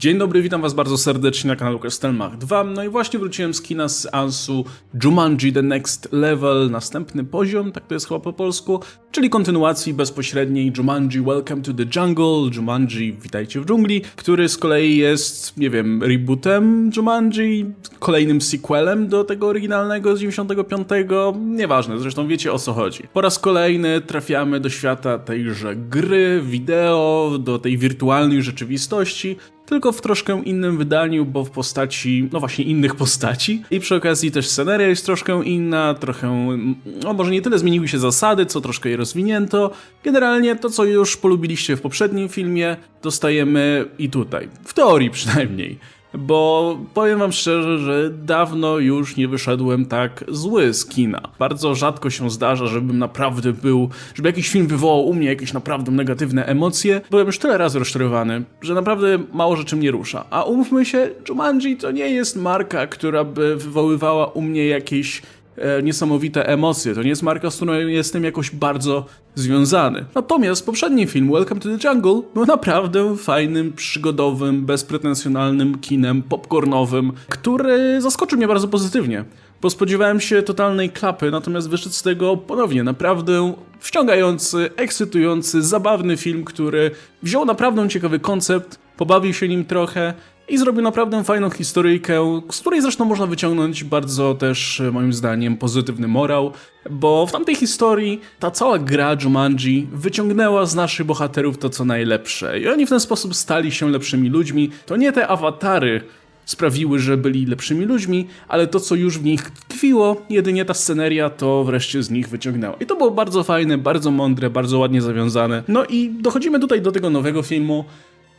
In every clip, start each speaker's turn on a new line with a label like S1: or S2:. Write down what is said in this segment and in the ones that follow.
S1: Dzień dobry, witam was bardzo serdecznie na kanale Castelmach 2. No i właśnie wróciłem z kina z Ansu Jumanji The Next Level, następny poziom, tak to jest chyba po polsku, czyli kontynuacji bezpośredniej Jumanji Welcome to the Jungle, Jumanji Witajcie w dżungli, który z kolei jest, nie wiem, rebootem Jumanji, kolejnym sequelem do tego oryginalnego z 95, nieważne, zresztą wiecie o co chodzi. Po raz kolejny trafiamy do świata tejże gry, wideo, do tej wirtualnej rzeczywistości, tylko w troszkę innym wydaniu, bo w postaci, no właśnie innych postaci. I przy okazji też sceneria jest troszkę inna, trochę, no może nie tyle zmieniły się zasady, co troszkę je rozwinięto. Generalnie to, co już polubiliście w poprzednim filmie, dostajemy i tutaj. W teorii przynajmniej. Bo powiem wam szczerze, że dawno już nie wyszedłem tak zły z kina. Bardzo rzadko się zdarza, żebym naprawdę był, żeby jakiś film wywołał u mnie jakieś naprawdę negatywne emocje. Byłem już tyle razy rozczarowany, że naprawdę mało rzeczy mnie rusza. A umówmy się, Jumanji to nie jest marka, która by wywoływała u mnie jakieś niesamowite emocje. To nie jest marka, z którą jestem jakoś bardzo związany. Natomiast poprzedni film, Welcome to the Jungle, był naprawdę fajnym, przygodowym, bezpretensjonalnym kinem popcornowym, który zaskoczył mnie bardzo pozytywnie. Bo spodziewałem się totalnej klapy, natomiast wyszedł z tego ponownie naprawdę wciągający, ekscytujący, zabawny film, który wziął naprawdę ciekawy koncept, pobawił się nim trochę i zrobił naprawdę fajną historyjkę, z której zresztą można wyciągnąć bardzo też, moim zdaniem, pozytywny morał, bo w tamtej historii ta cała gra Jumanji wyciągnęła z naszych bohaterów to co najlepsze i oni w ten sposób stali się lepszymi ludźmi. To nie te awatary sprawiły, że byli lepszymi ludźmi, ale to, co już w nich tkwiło, jedynie ta sceneria to wreszcie z nich wyciągnęła. I to było bardzo fajne, bardzo mądre, bardzo ładnie zawiązane. No i dochodzimy tutaj do tego nowego filmu,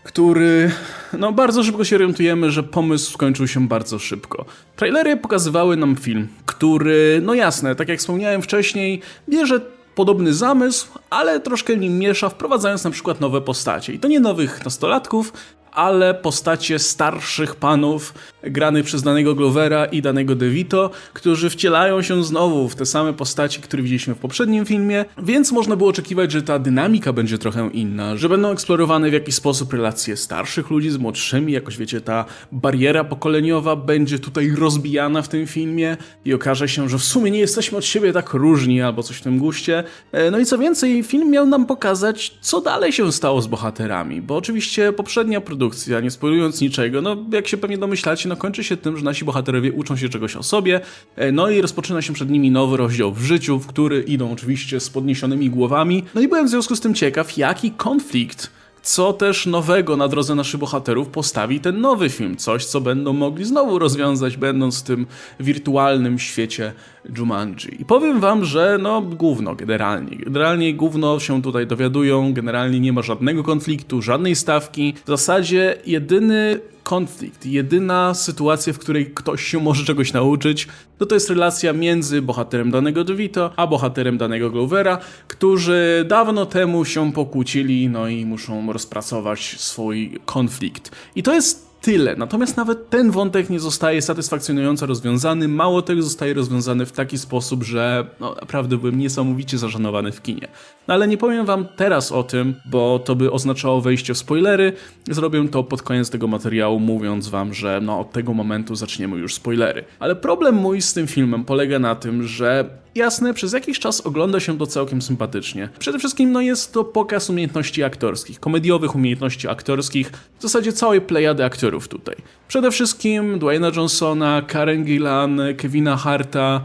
S1: który, no bardzo szybko się orientujemy, że pomysł skończył się bardzo szybko. Trailery pokazywały nam film, który, no jasne, tak jak wspomniałem wcześniej, bierze podobny zamysł, ale troszkę nim miesza, wprowadzając na przykład nowe postacie. I to nie nowych nastolatków, ale postacie starszych panów granych przez danego Glovera i danego DeVito, którzy wcielają się znowu w te same postaci, które widzieliśmy w poprzednim filmie, więc można było oczekiwać, że ta dynamika będzie trochę inna, że będą eksplorowane w jakiś sposób relacje starszych ludzi z młodszymi, jakoś wiecie, ta bariera pokoleniowa będzie tutaj rozbijana w tym filmie i okaże się, że w sumie nie jesteśmy od siebie tak różni albo coś w tym guście. E, No i co więcej, film miał nam pokazać, co dalej się stało z bohaterami, bo oczywiście poprzednia produkcja, nie spoilując niczego, no jak się pewnie domyślacie, no kończy się tym, że nasi bohaterowie uczą się czegoś o sobie, e, no i rozpoczyna się przed nimi nowy rozdział w życiu, w który idą oczywiście z podniesionymi głowami. No i byłem w związku z tym ciekaw, jaki konflikt co też nowego na drodze naszych bohaterów postawi ten nowy film. Coś, co będą mogli znowu rozwiązać, będąc w tym wirtualnym świecie Jumanji. I powiem wam, że no gówno generalnie. Generalnie gówno się tutaj dowiadują, generalnie nie ma żadnego konfliktu, żadnej stawki. W zasadzie jedyny konflikt, jedyna sytuacja, w której ktoś się może czegoś nauczyć, no to jest relacja między bohaterem danego DeVito, a bohaterem danego Glovera, którzy dawno temu się pokłócili, no i muszą rozpracować swój konflikt. I to jest tyle. Natomiast nawet ten wątek nie zostaje satysfakcjonująco rozwiązany. Mało tego zostaje rozwiązany w taki sposób, że no, naprawdę byłem niesamowicie zażenowany w kinie. No ale nie powiem wam teraz o tym, bo to by oznaczało wejście w spoilery. Zrobię to pod koniec tego materiału, mówiąc wam, że no, od tego momentu zaczniemy już spoilery. Ale problem mój z tym filmem polega na tym, że Jasne, przez jakiś czas ogląda się to całkiem sympatycznie. Przede wszystkim no jest to pokaz umiejętności aktorskich, komediowych umiejętności aktorskich, w zasadzie całej plejady aktorów tutaj. Przede wszystkim Dwayna Johnsona, Karen Gillan, Kevina Harta,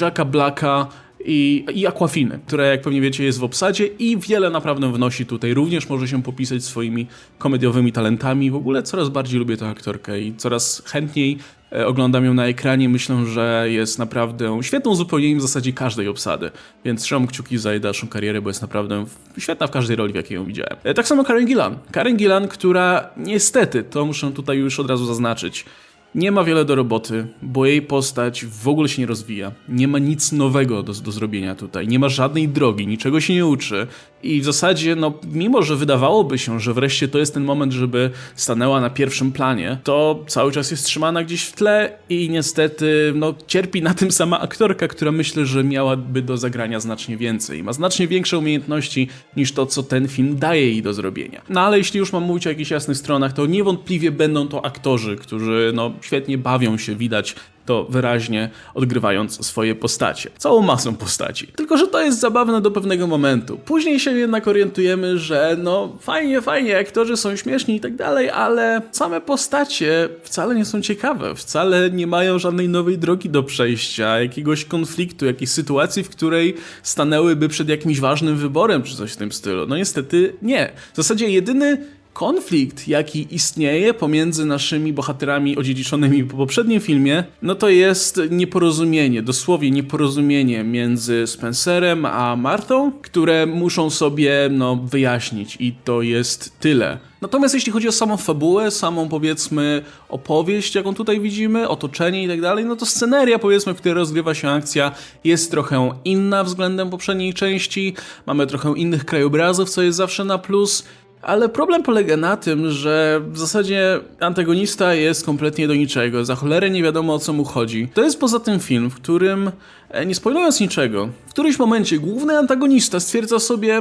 S1: Jacka Blacka, i, i Aquafiny, która jak pewnie wiecie jest w obsadzie i wiele naprawdę wnosi tutaj. Również może się popisać swoimi komediowymi talentami. W ogóle coraz bardziej lubię tę aktorkę i coraz chętniej oglądam ją na ekranie. Myślę, że jest naprawdę świetną uzupełnieniem w zasadzie każdej obsady. Więc trzymam kciuki za jej dalszą karierę, bo jest naprawdę świetna w każdej roli, w jakiej ją widziałem. E, Tak samo Karen Gillan. Karen Gillan, która niestety, to muszę tutaj już od razu zaznaczyć, nie ma wiele do roboty, bo jej postać w ogóle się nie rozwija. Nie ma nic nowego do, do zrobienia tutaj, nie ma żadnej drogi, niczego się nie uczy. I w zasadzie, no, mimo że wydawałoby się, że wreszcie to jest ten moment, żeby stanęła na pierwszym planie, to cały czas jest trzymana gdzieś w tle i niestety, no, cierpi na tym sama aktorka, która myślę, że miałaby do zagrania znacznie więcej. Ma znacznie większe umiejętności niż to, co ten film daje jej do zrobienia. No ale jeśli już mam mówić o jakichś jasnych stronach, to niewątpliwie będą to aktorzy, którzy, no, świetnie bawią się, widać to wyraźnie odgrywając swoje postacie. Całą masą postaci. Tylko, że to jest zabawne do pewnego momentu. Później się jednak orientujemy, że no fajnie, fajnie, aktorzy są śmieszni i tak dalej, ale same postacie wcale nie są ciekawe, wcale nie mają żadnej nowej drogi do przejścia, jakiegoś konfliktu, jakiejś sytuacji, w której stanęłyby przed jakimś ważnym wyborem czy coś w tym stylu. No niestety nie. W zasadzie jedyny konflikt, jaki istnieje pomiędzy naszymi bohaterami odziedziczonymi po poprzednim filmie, no to jest nieporozumienie, dosłownie nieporozumienie między Spencerem a Martą, które muszą sobie, no, wyjaśnić i to jest tyle. Natomiast jeśli chodzi o samą fabułę, samą powiedzmy opowieść, jaką tutaj widzimy, otoczenie i tak dalej, no to sceneria powiedzmy, w której rozgrywa się akcja jest trochę inna względem poprzedniej części, mamy trochę innych krajobrazów, co jest zawsze na plus, ale problem polega na tym, że w zasadzie antagonista jest kompletnie do niczego. Za cholerę nie wiadomo o co mu chodzi. To jest poza tym film, w którym, e, nie spoilując niczego, w którymś momencie główny antagonista stwierdza sobie: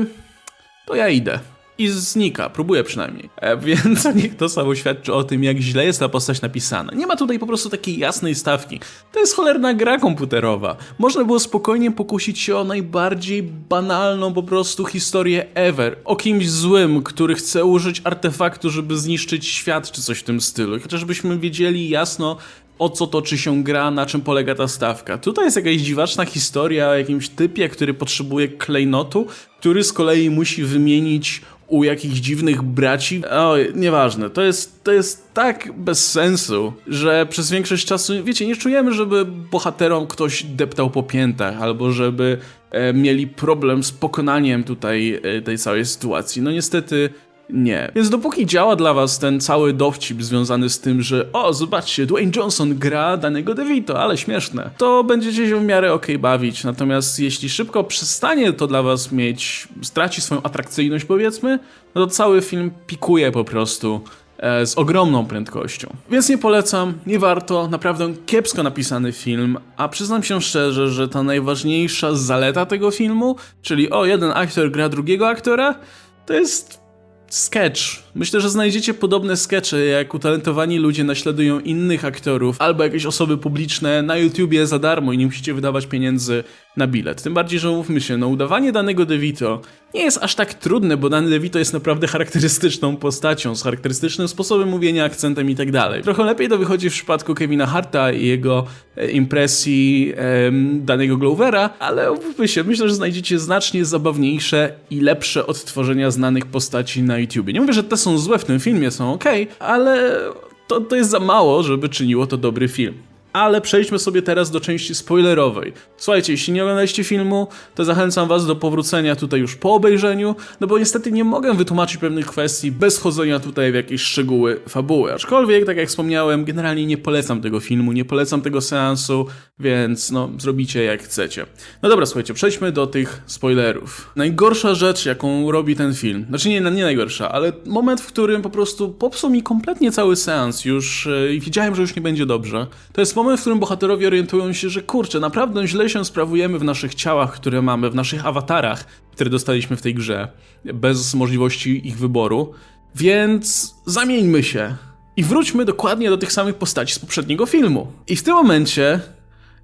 S1: To ja idę i znika, próbuje przynajmniej. E, więc niech to samo świadczy o tym, jak źle jest ta postać napisana. Nie ma tutaj po prostu takiej jasnej stawki. To jest cholerna gra komputerowa. Można było spokojnie pokusić się o najbardziej banalną po prostu historię ever. O kimś złym, który chce użyć artefaktu, żeby zniszczyć świat, czy coś w tym stylu. Chociażbyśmy wiedzieli jasno, o co toczy się gra, na czym polega ta stawka. Tutaj jest jakaś dziwaczna historia o jakimś typie, który potrzebuje klejnotu, który z kolei musi wymienić u jakichś dziwnych braci. O, nieważne. To jest, to jest tak bez sensu, że przez większość czasu, wiecie, nie czujemy, żeby bohaterom ktoś deptał po piętach, albo żeby e, mieli problem z pokonaniem tutaj e, tej całej sytuacji. No niestety nie. Więc dopóki działa dla was ten cały dowcip związany z tym, że o, zobaczcie, Dwayne Johnson gra danego DeVito, ale śmieszne, to będziecie się w miarę ok bawić. Natomiast jeśli szybko przestanie to dla was mieć, straci swoją atrakcyjność powiedzmy, no to cały film pikuje po prostu e, z ogromną prędkością. Więc nie polecam, nie warto, naprawdę kiepsko napisany film, a przyznam się szczerze, że ta najważniejsza zaleta tego filmu, czyli o, jeden aktor gra drugiego aktora, to jest sketch. Myślę, że znajdziecie podobne skecze, jak utalentowani ludzie naśladują innych aktorów albo jakieś osoby publiczne na YouTubie za darmo i nie musicie wydawać pieniędzy na bilet. Tym bardziej, że mówmy się, no udawanie danego DeVito nie jest aż tak trudne, bo dany DeVito jest naprawdę charakterystyczną postacią, z charakterystycznym sposobem mówienia, akcentem i tak dalej. Trochę lepiej to wychodzi w przypadku Kevina Harta i jego e, impresji e, danego Glovera, ale mówmy się, myślę, że znajdziecie znacznie zabawniejsze i lepsze odtworzenia znanych postaci na YouTubie. Nie mówię, że te są złe w tym filmie, są ok, ale to, to jest za mało, żeby czyniło to dobry film. Ale przejdźmy sobie teraz do części spoilerowej. Słuchajcie, jeśli nie oglądaliście filmu, to zachęcam was do powrócenia tutaj już po obejrzeniu, no bo niestety nie mogę wytłumaczyć pewnych kwestii bez chodzenia tutaj w jakieś szczegóły fabuły. Aczkolwiek, tak jak wspomniałem, generalnie nie polecam tego filmu, nie polecam tego seansu, więc no, zrobicie jak chcecie. No dobra, słuchajcie, przejdźmy do tych spoilerów. Najgorsza rzecz, jaką robi ten film, znaczy nie, nie najgorsza, ale moment, w którym po prostu popsuł mi kompletnie cały seans już yy, i wiedziałem, że już nie będzie dobrze, to jest moment, w którym bohaterowie orientują się, że kurczę, naprawdę źle się sprawujemy w naszych ciałach, które mamy, w naszych awatarach, które dostaliśmy w tej grze, bez możliwości ich wyboru, więc zamieńmy się i wróćmy dokładnie do tych samych postaci z poprzedniego filmu. I w tym momencie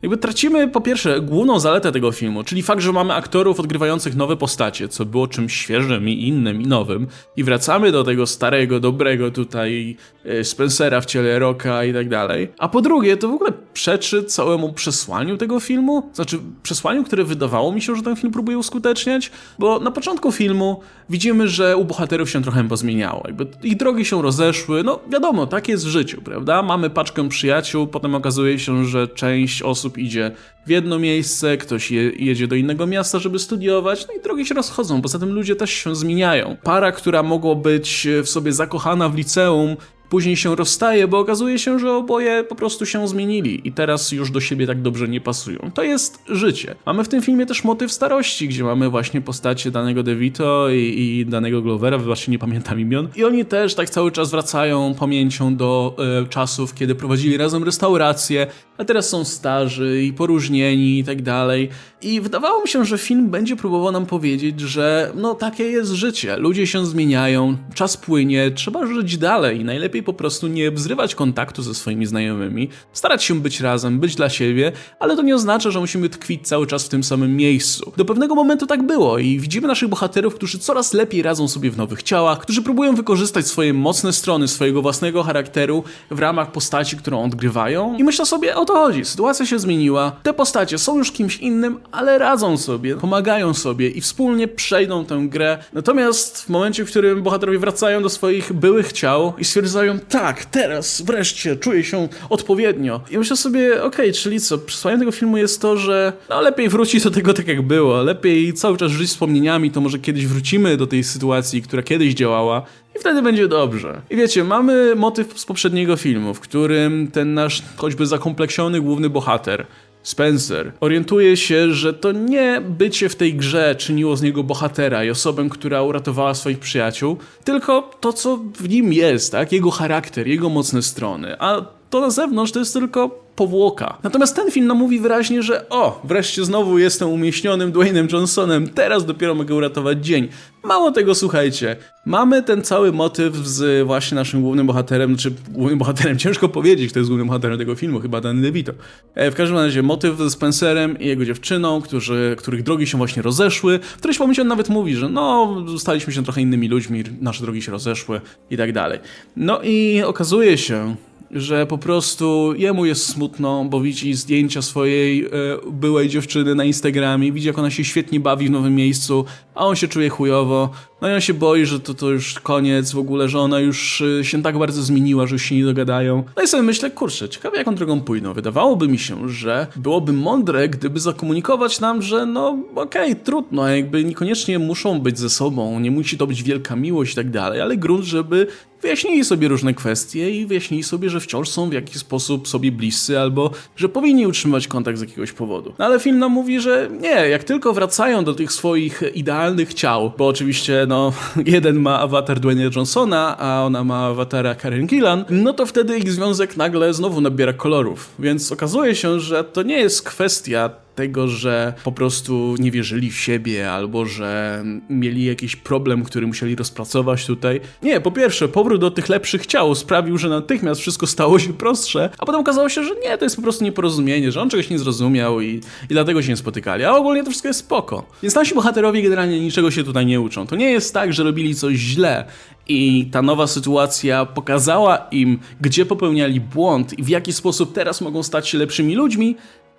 S1: jakby tracimy po pierwsze główną zaletę tego filmu, czyli fakt, że mamy aktorów odgrywających nowe postacie, co było czymś świeżym i innym i nowym i wracamy do tego starego, dobrego tutaj e, Spencera w ciele Rocka i tak dalej. A po drugie, to w ogóle przeczy całemu przesłaniu tego filmu, znaczy przesłaniu, które wydawało mi się, że ten film próbuje uskuteczniać, bo na początku filmu widzimy, że u bohaterów się trochę pozmieniało, jakby ich drogi się rozeszły, no wiadomo, tak jest w życiu, prawda? Mamy paczkę przyjaciół, potem okazuje się, że część osób idzie w jedno miejsce, ktoś je, jedzie do innego miasta, żeby studiować, no i drogi się rozchodzą. Poza tym ludzie też się zmieniają. Para, która mogła być w sobie zakochana w liceum, później się rozstaje, bo okazuje się, że oboje po prostu się zmienili i teraz już do siebie tak dobrze nie pasują. To jest życie. Mamy w tym filmie też motyw starości, gdzie mamy właśnie postacie danego DeVito i, i danego Glovera, właśnie nie pamiętam imion. I oni też tak cały czas wracają pamięcią do e, czasów, kiedy prowadzili razem restaurację, a teraz są starzy i poróżnieni i tak dalej. I wydawało mi się, że film będzie próbował nam powiedzieć, że no takie jest życie. Ludzie się zmieniają, czas płynie, trzeba żyć dalej. Najlepiej po prostu nie zrywać kontaktu ze swoimi znajomymi, starać się być razem, być dla siebie, ale to nie oznacza, że musimy tkwić cały czas w tym samym miejscu. Do pewnego momentu tak było i widzimy naszych bohaterów, którzy coraz lepiej radzą sobie w nowych ciałach, którzy próbują wykorzystać swoje mocne strony swojego własnego charakteru w ramach postaci, którą odgrywają. I myślę sobie, o to chodzi. Sytuacja się zmieniła, te postacie są już kimś innym, ale radzą sobie, pomagają sobie i wspólnie przejdą tę grę. Natomiast w momencie, w którym bohaterowie wracają do swoich byłych ciał i stwierdzają, tak, teraz wreszcie czuję się odpowiednio. I myślę sobie, okej, czyli co, przesłaniem tego filmu jest to, że no lepiej wrócić do tego tak jak było, lepiej cały czas żyć wspomnieniami, to może kiedyś wrócimy do tej sytuacji, która kiedyś działała, i wtedy będzie dobrze. I wiecie, mamy motyw z poprzedniego filmu, w którym ten nasz choćby zakompleksiony główny bohater, Spencer, orientuje się, że to nie bycie w tej grze czyniło z niego bohatera i osobę, która uratowała swoich przyjaciół, tylko to, co w nim jest, tak? Jego charakter, jego mocne strony. A to na zewnątrz to jest tylko powłoka. Natomiast ten film nam mówi wyraźnie, że o, wreszcie znowu jestem umieśnionym Dwaynem Johnsonem, teraz dopiero mogę uratować dzień. Mało tego, słuchajcie, mamy ten cały motyw z właśnie naszym głównym bohaterem, czy głównym bohaterem, ciężko powiedzieć, kto jest głównym bohaterem tego filmu, chyba Dan DeVito. E, w każdym razie motyw z Spencerem i jego dziewczyną, którzy, których drogi się właśnie rozeszły. W którymś momencie on nawet mówi, że no, staliśmy się trochę innymi ludźmi, nasze drogi się rozeszły i tak dalej. No i okazuje się, że po prostu jemu jest smutno, bo widzi zdjęcia swojej e, byłej dziewczyny na Instagramie, widzi jak ona się świetnie bawi w nowym miejscu, a on się czuje chujowo. No i on się boi, że to, to już koniec w ogóle, że ona już e, się tak bardzo zmieniła, że już się nie dogadają. No i sobie myślę, kurczę, ciekawe jaką drogą pójdą. Wydawałoby mi się, że byłoby mądre, gdyby zakomunikować nam, że no okej, trudno, jakby niekoniecznie muszą być ze sobą, nie musi to być wielka miłość i tak dalej, ale grunt, żeby wyjaśnili sobie różne kwestie i wyjaśnili sobie, że wciąż są w jakiś sposób sobie bliscy albo że powinni utrzymywać kontakt z jakiegoś powodu. No ale film nam mówi, że nie, jak tylko wracają do tych swoich idealnych ciał, bo oczywiście no jeden ma awatar Dwayne Johnsona, a ona ma awatara Karen Gillan, no to wtedy ich związek nagle znowu nabiera kolorów. Więc okazuje się, że to nie jest kwestia tego, że po prostu nie wierzyli w siebie albo że mieli jakiś problem, który musieli rozpracować tutaj. Nie, po pierwsze, powrót do tych lepszych ciał sprawił, że natychmiast wszystko stało się prostsze, a potem okazało się, że nie, to jest po prostu nieporozumienie, że on czegoś nie zrozumiał i, i dlatego się nie spotykali, a ogólnie to wszystko jest spoko. Więc nasi bohaterowie generalnie niczego się tutaj nie uczą. To nie jest tak, że robili coś źle i ta nowa sytuacja pokazała im, gdzie popełniali błąd i w jaki sposób teraz mogą stać się lepszymi ludźmi,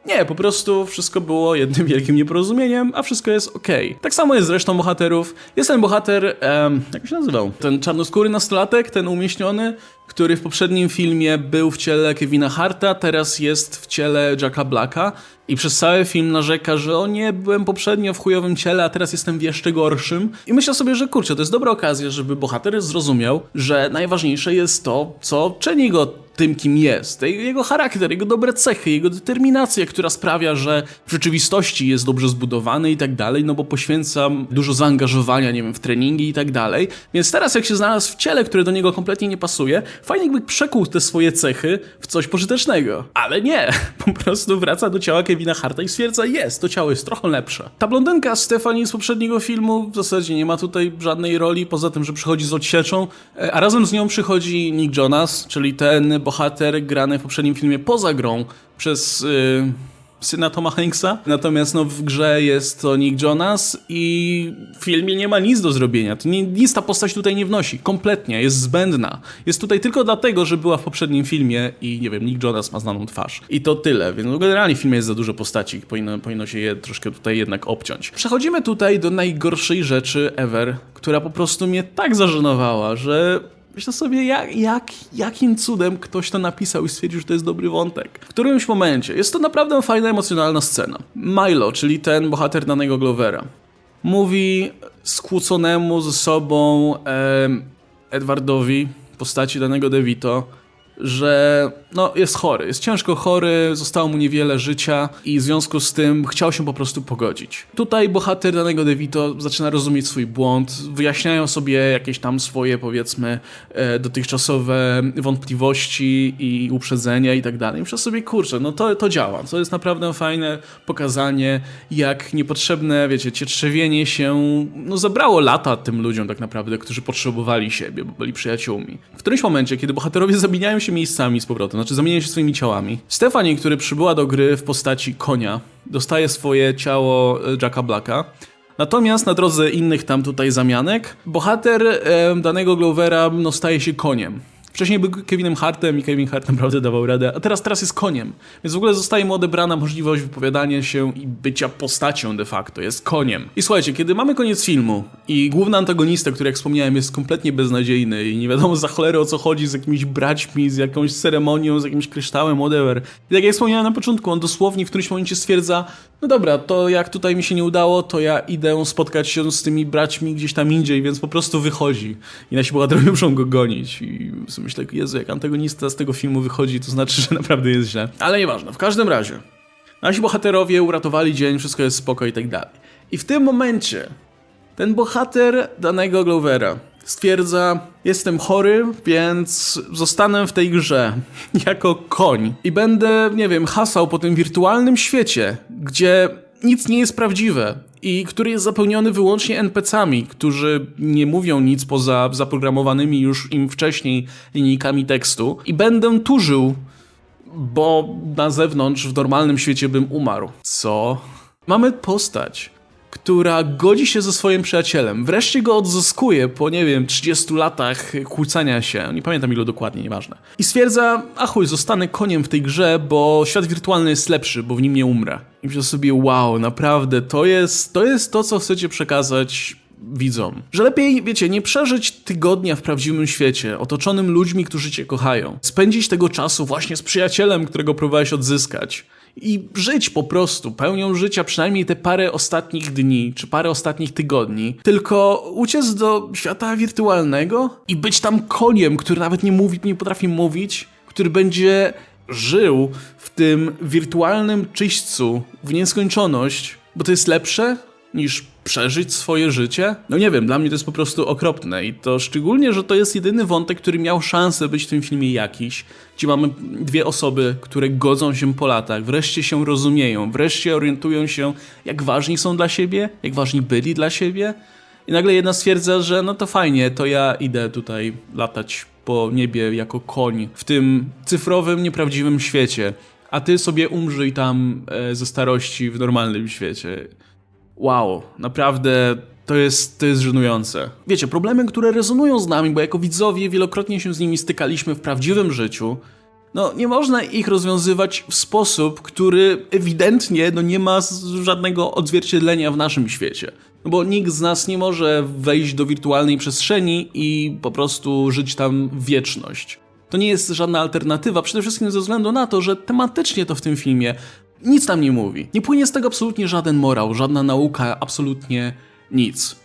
S1: nie, po prostu wszystko było jednym wielkim nieporozumieniem, a wszystko jest okej. Tak samo jest z resztą bohaterów. Jest ten bohater, em, jak się nazywał? Ten czarnoskóry nastolatek, ten umieśniony, który w poprzednim filmie był w ciele Kevina Harta, teraz jest w ciele Jacka Blacka i przez cały film narzeka, że o nie, byłem poprzednio w chujowym ciele, a teraz jestem w jeszcze gorszym. I myślę sobie, że kurczę, to jest dobra okazja, żeby bohater zrozumiał, że najważniejsze jest to, co czyni go tym, kim jest. Jego charakter, jego dobre cechy, jego determinacja, która sprawia, że w rzeczywistości jest dobrze zbudowany i tak dalej, no bo poświęcam dużo zaangażowania, nie wiem, w treningi i tak dalej. Więc teraz, jak się znalazł w ciele, które do niego kompletnie nie pasuje, fajnie jakby przekuł te swoje cechy w coś pożytecznego. Ale nie, po prostu wraca do ciała Kevina Harta i stwierdza, jest, to ciało jest trochę lepsze. Ta blondynka Stefani z poprzedniego filmu w zasadzie nie ma tutaj żadnej roli, poza tym, że przychodzi z odsieczą, e, a razem z nią przychodzi Nick Jonas, czyli ten bohater grany w poprzednim filmie poza grą przez... Yy syna Toma Hanksa. Natomiast no, w grze jest to Nick Jonas i w filmie nie ma nic do zrobienia. To nie, nic ta postać tutaj nie wnosi. Kompletnie. Jest zbędna. Jest tutaj tylko dlatego, że była w poprzednim filmie i nie wiem, Nick Jonas ma znaną twarz. I to tyle. Więc no, generalnie w filmie jest za dużo postaci. Powinno, powinno się je troszkę tutaj jednak obciąć. Przechodzimy tutaj do najgorszej rzeczy ever, która po prostu mnie tak zażenowała, że Myślę sobie, jak, jak, jakim cudem ktoś to napisał i stwierdził, że to jest dobry wątek. W którymś momencie jest to naprawdę fajna, emocjonalna scena. Milo, czyli ten bohater danego Glovera, mówi skłóconemu ze sobą em, Edwardowi, postaci danego DeVito, że no, jest chory, jest ciężko chory, zostało mu niewiele życia i w związku z tym chciał się po prostu pogodzić. Tutaj bohater danego DeVito zaczyna rozumieć swój błąd, wyjaśniają sobie jakieś tam swoje, powiedzmy, e, dotychczasowe wątpliwości i uprzedzenia i tak dalej. Myślę sobie, kurczę, no to, to działa. To jest naprawdę fajne pokazanie, jak niepotrzebne, wiecie, cietrzewienie się, no zabrało lata tym ludziom tak naprawdę, którzy potrzebowali siebie, bo byli przyjaciółmi. W którymś momencie, kiedy bohaterowie zamieniają się miejscami z powrotem, znaczy zamieniają się swoimi ciałami, Stefani, który przybyła do gry w postaci konia, dostaje swoje ciało e, Jacka Blacka, Natomiast na drodze innych tam tutaj zamianek, bohater e, danego Glovera no, staje się koniem. Wcześniej był Kevinem Hartem i Kevin Hart naprawdę dawał radę, a teraz, teraz jest koniem. Więc w ogóle zostaje mu odebrana możliwość wypowiadania się i bycia postacią de facto, jest koniem. I słuchajcie, kiedy mamy koniec filmu i główny antagonista, który jak wspomniałem jest kompletnie beznadziejny i nie wiadomo za cholerę o co chodzi z jakimiś braćmi, z jakąś ceremonią, z jakimś kryształem, whatever. I tak jak wspomniałem na początku, on dosłownie w którymś momencie stwierdza, no dobra, to jak tutaj mi się nie udało, to ja idę spotkać się z tymi braćmi gdzieś tam indziej, więc po prostu wychodzi. I nasi bohaterowie muszą go gonić. I sobie myślę, Jezu, jak antagonista z tego filmu wychodzi, to znaczy, że naprawdę jest źle. Ale nieważne, w każdym razie. Nasi bohaterowie uratowali dzień, wszystko jest spoko i tak dalej. I w tym momencie ten bohater danego Glovera stwierdza: Jestem chory, więc zostanę w tej grze jako koń i będę, nie wiem, hasał po tym wirtualnym świecie, gdzie nic nie jest prawdziwe i który jest zapełniony wyłącznie NPC-ami, którzy nie mówią nic poza zaprogramowanymi już im wcześniej linijkami tekstu i będę tu żył, bo na zewnątrz w normalnym świecie bym umarł. Co? Mamy postać, która godzi się ze swoim przyjacielem. Wreszcie go odzyskuje po, nie wiem, 30 latach kłócenia się. Nie pamiętam ilu dokładnie, nieważne. I stwierdza, a chuj, zostanę koniem w tej grze, bo świat wirtualny jest lepszy, bo w nim nie umrę. I myślę sobie, wow, naprawdę, to jest to, jest to co chcecie przekazać widzom. Że lepiej, wiecie, nie przeżyć tygodnia w prawdziwym świecie, otoczonym ludźmi, którzy cię kochają. Spędzić tego czasu właśnie z przyjacielem, którego próbowałeś odzyskać i żyć po prostu pełnią życia przynajmniej te parę ostatnich dni, czy parę ostatnich tygodni, tylko uciec do świata wirtualnego i być tam koniem, który nawet nie mówi, nie potrafi mówić, który będzie żył w tym wirtualnym czyśćcu w nieskończoność, bo to jest lepsze niż przeżyć swoje życie? No nie wiem, dla mnie to jest po prostu okropne i to szczególnie, że to jest jedyny wątek, który miał szansę być w tym filmie jakiś, gdzie mamy dwie osoby, które godzą się po latach, wreszcie się rozumieją, wreszcie orientują się, jak ważni są dla siebie, jak ważni byli dla siebie i nagle jedna stwierdza, że no to fajnie, to ja idę tutaj latać po niebie jako koń w tym cyfrowym, nieprawdziwym świecie, a ty sobie umrzyj tam e, ze starości w normalnym świecie wow, naprawdę to jest, to jest żenujące. Wiecie, problemy, które rezonują z nami, bo jako widzowie wielokrotnie się z nimi stykaliśmy w prawdziwym życiu, no nie można ich rozwiązywać w sposób, który ewidentnie no, nie ma żadnego odzwierciedlenia w naszym świecie. No bo nikt z nas nie może wejść do wirtualnej przestrzeni i po prostu żyć tam wieczność. To nie jest żadna alternatywa, przede wszystkim ze względu na to, że tematycznie to w tym filmie nic tam nie mówi. Nie płynie z tego absolutnie żaden morał, żadna nauka, absolutnie nic.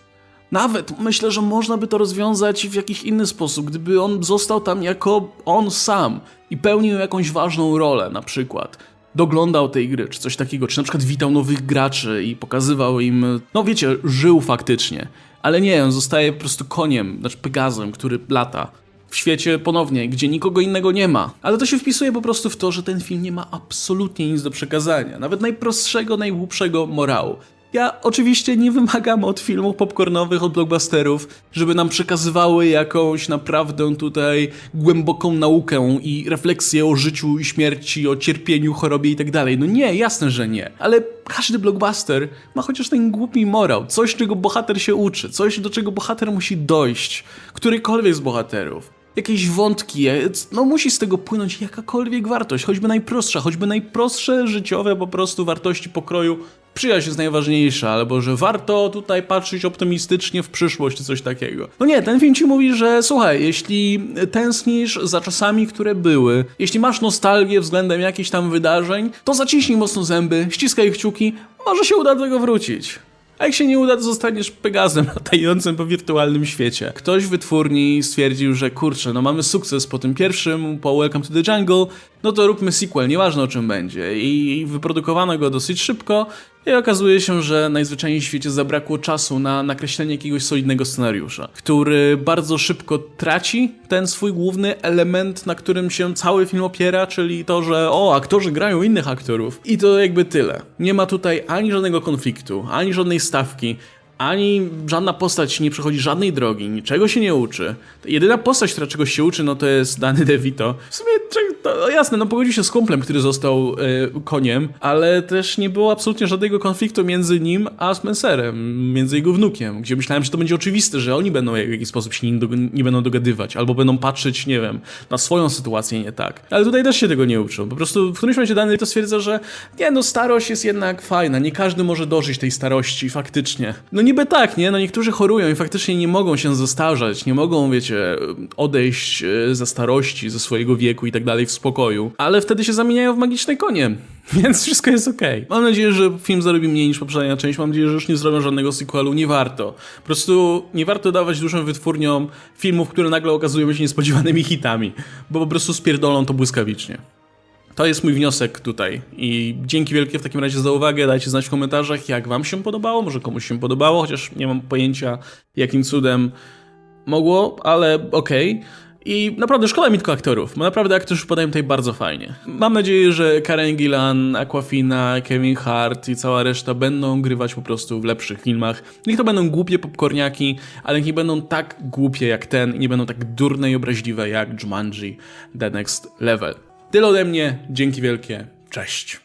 S1: Nawet myślę, że można by to rozwiązać w jakiś inny sposób, gdyby on został tam jako on sam i pełnił jakąś ważną rolę, na przykład doglądał tej gry, czy coś takiego, czy na przykład witał nowych graczy i pokazywał im, no wiecie, żył faktycznie. Ale nie, on zostaje po prostu koniem, znaczy Pegazem, który lata w świecie ponownie, gdzie nikogo innego nie ma. Ale to się wpisuje po prostu w to, że ten film nie ma absolutnie nic do przekazania, nawet najprostszego, najgłupszego morału. Ja oczywiście nie wymagam od filmów popcornowych, od blockbusterów, żeby nam przekazywały jakąś naprawdę tutaj głęboką naukę i refleksję o życiu i śmierci, o cierpieniu, chorobie i tak dalej. No nie, jasne, że nie. Ale każdy blockbuster ma chociaż ten głupi morał, coś, czego bohater się uczy, coś, do czego bohater musi dojść. Którykolwiek z bohaterów jakieś wątki, no musi z tego płynąć jakakolwiek wartość, choćby najprostsza, choćby najprostsze życiowe po prostu wartości pokroju przyjaźń jest najważniejsza, albo że warto tutaj patrzeć optymistycznie w przyszłość, coś takiego. No nie, ten film ci mówi, że słuchaj, jeśli tęsknisz za czasami, które były, jeśli masz nostalgię względem jakichś tam wydarzeń, to zaciśnij mocno zęby, ściskaj kciuki, może się uda do tego wrócić. A jak się nie uda, to zostaniesz Pegazem latającym po wirtualnym świecie. Ktoś w wytwórni stwierdził, że kurczę, no mamy sukces po tym pierwszym, po Welcome to the Jungle, no to róbmy sequel, nieważne o czym będzie. I wyprodukowano go dosyć szybko i okazuje się, że najzwyczajniej w świecie zabrakło czasu na nakreślenie jakiegoś solidnego scenariusza, który bardzo szybko traci ten swój główny element, na którym się cały film opiera, czyli to, że o, aktorzy grają innych aktorów. I to jakby tyle. Nie ma tutaj ani żadnego konfliktu, ani żadnej stawki, ani żadna postać nie przechodzi żadnej drogi, niczego się nie uczy. Jedyna postać, która czegoś się uczy, no to jest Danny DeVito. W sumie, to, no jasne, no pogodził się z kumplem, który został e, koniem, ale też nie było absolutnie żadnego konfliktu między nim a Spencerem, między jego wnukiem, gdzie myślałem, że to będzie oczywiste, że oni będą w jakiś sposób się nie, dog- nie będą dogadywać, albo będą patrzeć, nie wiem, na swoją sytuację nie tak. Ale tutaj też się tego nie uczą. Po prostu w którymś momencie Danny DeVito stwierdza, że nie, no starość jest jednak fajna, nie każdy może dożyć tej starości, faktycznie. No niby tak, nie? No niektórzy chorują i faktycznie nie mogą się zestarzać, nie mogą, wiecie, odejść e, ze starości, ze swojego wieku i tak dalej w spokoju, ale wtedy się zamieniają w magiczne konie. Więc wszystko jest okej. Mam nadzieję, że film zarobi mniej niż poprzednia część. Mam nadzieję, że już nie zrobią żadnego sequelu. Nie warto. Po prostu nie warto dawać dużym wytwórniom filmów, które nagle okazują się niespodziewanymi hitami, bo po prostu spierdolą to błyskawicznie. To jest mój wniosek tutaj i dzięki wielkie w takim razie za uwagę. Dajcie znać w komentarzach, jak wam się podobało, może komuś się podobało, chociaż nie mam pojęcia, jakim cudem mogło, ale okej. I naprawdę szkoda mi tylko aktorów, bo naprawdę aktorzy podają tutaj bardzo fajnie. Mam nadzieję, że Karen Gillan, Aquafina, Kevin Hart i cała reszta będą grywać po prostu w lepszych filmach. Niech to będą głupie popcorniaki, ale niech nie będą tak głupie jak ten i nie będą tak durne i obraźliwe jak Jumanji The Next Level. Tyle ode mnie, dzięki wielkie, cześć.